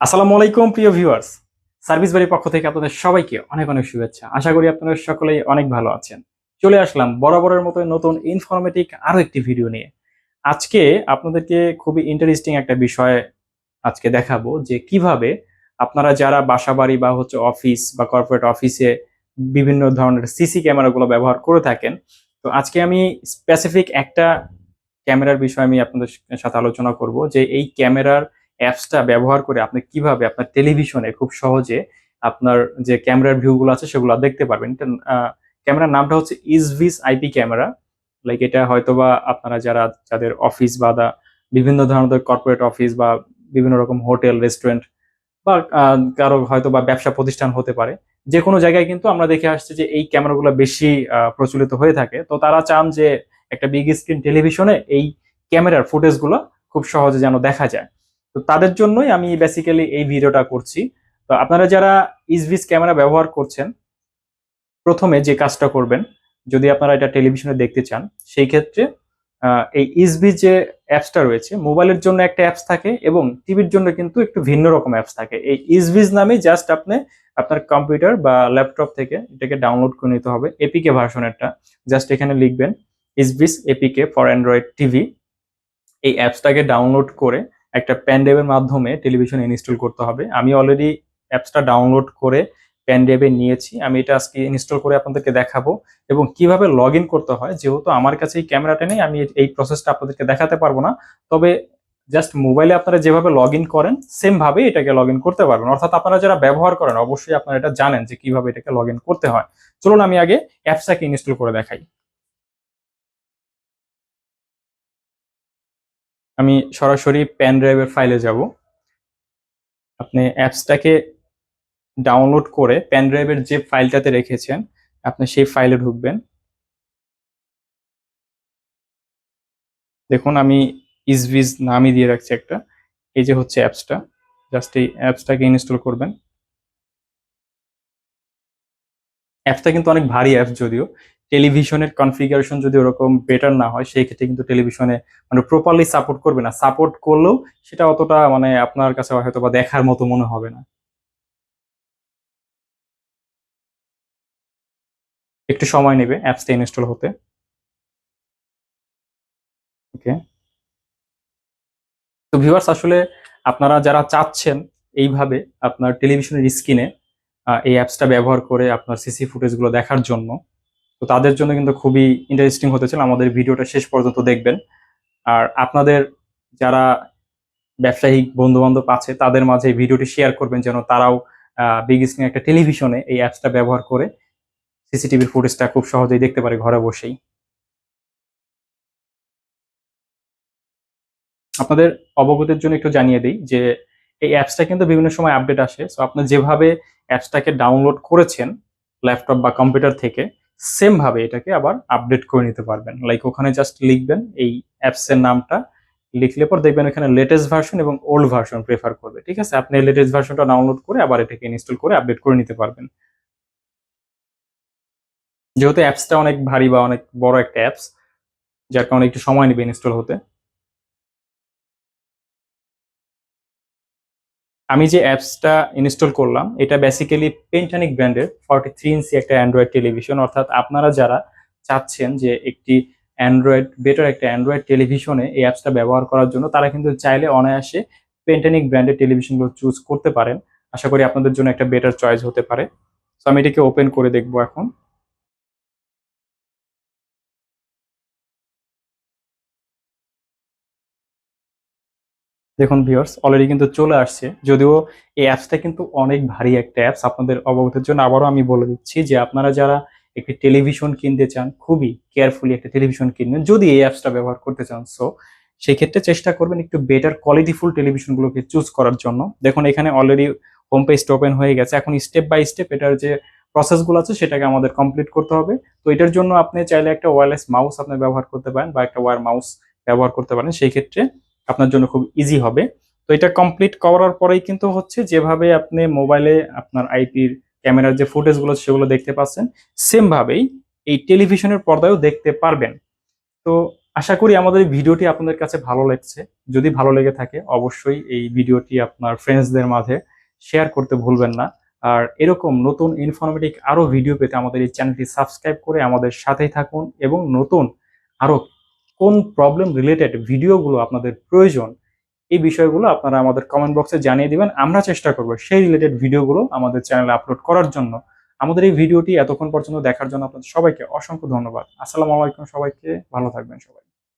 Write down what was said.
আসসালামু আলাইকুম, প্রিয় ভিউয়ার্স সার্ভিস বাড়ির পক্ষ থেকে আপনাদের সবাইকে অনেক অনেক শুভেচ্ছা। আশা করি আপনারা সকলেই অনেক ভালো আছেন। চলে আসলাম বরাবরের মতো নতুন ইনফরমেটিভ আরও একটি ভিডিও নিয়ে। আজকে আপনাদেরকে খুবই ইন্টারেস্টিং একটা বিষয় আজকে দেখাবো যে কীভাবে আপনারা যারা বাসাবাড়ি বা হচ্ছে অফিস বা কর্পোরেট অফিসে বিভিন্ন ধরনের সিসি ক্যামেরাগুলো ব্যবহার করে থাকেন, তো আজকে আমি স্পেসিফিক একটা ক্যামেরার বিষয়ে আমি আপনাদের সাথে আলোচনা করব যে এই ক্যামেরার অ্যাপসটা ব্যবহার করে আপনি কীভাবে আপনার টেলিভিশনে খুব সহজে আপনার যে ক্যামেরার ভিউগুলো আছে সেগুলো দেখতে পারবেন। এটা ক্যামেরার নামটা হচ্ছে ইজভিস আইপি ক্যামেরা। লাইক এটা হয়তোবা আপনারা যারা, যাদের অফিস বা বিভিন্ন ধরনের কর্পোরেট অফিস বা বিভিন্ন রকম হোটেল রেস্টুরেন্ট বা কারও হয়তো বা ব্যবসা প্রতিষ্ঠান হতে পারে। যে কোনো জায়গায় কিন্তু আমরা দেখে আসছি যে এই ক্যামেরাগুলো বেশি প্রচলিত হয়ে থাকে। তো তারা চান যে একটা বিগ স্ক্রিন টেলিভিশনে এই ক্যামেরার ফুটেজগুলো খুব সহজে যেন দেখা যায়। তো তাদের জন্যই আমি বেসিক্যালি এই ভিডিওটা করছি। তো আপনারা যারা ইসভিস ক্যামেরা ব্যবহার করছেন, প্রথমে যে কাজটা করবেন, যদি আপনারা এটা টেলিভিশনে দেখতে চান, সেই ক্ষেত্রে এই ইসভি যে অ্যাপসটা রয়েছে, মোবাইলের জন্য একটা অ্যাপস থাকে এবং টিভির জন্য কিন্তু একটু ভিন্ন রকম অ্যাপস থাকে। এই ইসভিজ নামে জাস্ট আপনি আপনার কম্পিউটার বা ল্যাপটপ থেকে এটাকে ডাউনলোড করে নিতে হবে, এপিকে ভার্সনেরটা। জাস্ট এখানে লিখবেন, ইসভিস এপিকে ফর অ্যান্ড্রয়েড টিভি এই অ্যাপসটাকে ডাউনলোড করে একটা প্যানড্রাইভের মাধ্যমে টেলিভিশন ইনস্টল করতে হবে। আমি অলরেডি অ্যাপসটা ডাউনলোড করে প্যানড্রাইভে নিয়েছি। আমি এটা আজকে ইনস্টল করে আপনাদেরকে দেখাবো এবং কীভাবে লগ করতে হয়, যেহেতু আমার কাছে এই ক্যামেরাটা নেই, আমি এই প্রসেসটা আপনাদেরকে দেখাতে পারব না। তবে জাস্ট মোবাইলে আপনারা যেভাবে লগ ইন করেন সেম ভাবে এটাকে লগ করতে পারবেন। অর্থাৎ আপনারা যারা ব্যবহার করেন, অবশ্যই আপনারা এটা জানেন যে কীভাবে এটাকে লগ করতে হয়। চলুন আমি আগে অ্যাপসটাকে ইনস্টল করে দেখাই। আমি সরাসরি পেন ড্রাইভের ফাইলে যাব। আপনি অ্যাপসটাকে ডাউনলোড করে পেন ড্রাইভের যে ফাইলটাতে রেখেছেন, আপনি সেই ফাইলে ঢুকবেন। দেখুন, আমি ইসভিজ নামই দিয়ে রাখছি একটা। এই যে হচ্ছে অ্যাপসটা জাস্ট এই অ্যাপসটাকে ইনস্টল করবেন। অ্যাপসটা কিন্তু অনেক ভারী অ্যাপস যদিও। টেলিভিশনের কনফিগারেশন যদি ওরকম বেটার না হয়, সেই ক্ষেত্রে কিন্তু টেলিভিশনে মানে প্রপারলি সাপোর্ট করবে না। সাপোর্ট করলেও সেটা অতটা মানে আপনার কাছে হয়তো বা দেখার মতো মনে হবে না। একটু সময় নেবে অ্যাপসটা ইনস্টল হতে। ওকে তো ভিউয়ার্স আসলে আপনারা যারা চাচ্ছেন এইভাবে আপনার টেলিভিশনের স্ক্রিনে এই অ্যাপসটা ব্যবহার করে আপনার সিসি ফুটেজগুলো দেখার জন্য তো তাদের জন্য কিন্তু খুবই ইন্টারেস্টিং হতে ছিল আমাদের ভিডিওটা শেষ পর্যন্ত দেখবেন। আর আপনাদের যারা ব্যবসায়িক বন্ধু বান্ধব আছে, তাদের মাঝে ভিডিওটি শেয়ার করবেন যেন তারাও বিগ স্ক্রিন একটা টেলিভিশনে এই অ্যাপসটা ব্যবহার করে সিসিটিভির ফুটেজটা খুব সহজেই দেখতে পারে ঘরে বসেই। আপনাদের অবগতির জন্য একটু জানিয়ে দিই যে এই অ্যাপসটা কিন্তু বিভিন্ন সময় আপডেট আসে। সো আপনি যেভাবে অ্যাপসটাকে ডাউনলোড করেছেন ল্যাপটপ বা কম্পিউটার থেকে সেম ভাবে এটাকে আবার আপডেট করে নিতে পারবেন। লাইক ওখানে জাস্ট লিখবেন এই অ্যাপস এর নামটা, লিখলে পর দেখবেন এখানে লেটেস্ট ভার্সন এবং ওল্ড ভার্সন প্রেফার করবে। ঠিক আছে? আপনি লেটেস্ট ভার্সনটা ডাউনলোড করে আবার এটাকে ইনস্টল করে আপডেট করে নিতে পারবেন। যেহেতু অ্যাপসটা অনেক ভারী বা অনেক বড় একটা অ্যাপস যার কারণে একটু সময় নেবে ইনস্টল হতে। আমি যে অ্যাপসটা ইনস্টল করলাম, এটা বেসিক্যালি পেন্টানিক ব্র্যান্ডের ফর্টি থ্রি ইঞ্চি একটা অ্যান্ড্রয়েড টেলিভিশন অর্থাৎ আপনারা যারা চাচ্ছেন যে একটি অ্যান্ড্রয়েড বেটার একটা অ্যান্ড্রয়েড টেলিভিশনে এই অ্যাপসটা ব্যবহার করার জন্য, তারা কিন্তু চাইলে অনায়াসে পেন্টানিক ব্র্যান্ডের টেলিভিশনগুলো চুজ করতে পারেন। আশা করি আপনাদের জন্য একটা বেটার চয়েস হতে পারে। তো আমি এটাকে ওপেন করে দেখব এখন। দেখুন ভিউয়ার্স অলরেডি কিন্তু চলে আসছে। যদিও এই অ্যাপসটা কিন্তু অনেক ভারী একটা অ্যাপস আপনাদের অবগতের জন্য আবারও আমি বলে দিচ্ছি যে আপনারা যারা একটি টেলিভিশন কিনতে চান, খুবই কেয়ারফুলি একটা টেলিভিশন কিনবেন, যদি এই অ্যাপসটা ব্যবহার করতে চান। সো সেই ক্ষেত্রে চেষ্টা করবেন একটু বেটার কোয়ালিটিফুল টেলিভিশনগুলোকে চুজ করার জন্য। দেখুন, এখানে অলরেডি হোম পেজটা ওপেন হয়ে গেছে। এখন স্টেপ বাই স্টেপ এটার যে প্রসেসগুলো আছে, সেটাকে আমাদের কমপ্লিট করতে হবে। তো এটার জন্য আপনি চাইলে একটা ওয়্যারলেস মাউস আপনি ব্যবহার করতে পারেন বা একটা ওয়্যার মাউস ব্যবহার করতে পারেন। সেই ক্ষেত্রে আপনার জন্য খুব ইজি হবে। তো এটা কমপ্লিট করার পরেই কিন্তু হচ্ছে যেভাবে আপনি মোবাইলে আপনার আইপির ক্যামেরার যে ফুটেজগুলো সেগুলো দেখতে পাচ্ছেন সেম ভাবেই এই টেলিভিশনের পর্দায়ও দেখতে পারবেন। তো আশা করি আমাদের ভিডিওটি আপনাদের কাছে ভালো লাগছে। যদি ভালো লেগে থাকে, অবশ্যই এই ভিডিওটি আপনার ফ্রেন্ডসদের মাঝে শেয়ার করতে ভুলবেন না। আর এরকম নতুন ইনফরমেটিভ আরও ভিডিও পেতে আমাদের এই চ্যানেলটি সাবস্ক্রাইব করে আমাদের সাথেই থাকুন এবং নতুন আরও কোন প্রবলেম রিলেটেড ভিডিওগুলো আপনাদের প্রয়োজন, এই বিষয়গুলো আপনারা আমাদের কমেন্ট বক্সে জানিয়ে দিবেন। আমরা চেষ্টা করব সেই রিলেটেড ভিডিওগুলো আমাদের চ্যানেলে আপলোড করার জন্য। আমাদের এই ভিডিওটি এতক্ষণ পর্যন্ত দেখার জন্য আপনাদের সবাইকে অসংখ্য ধন্যবাদ। আসসালামু আলাইকুম সবাইকে, ভালো থাকবেন সবাই।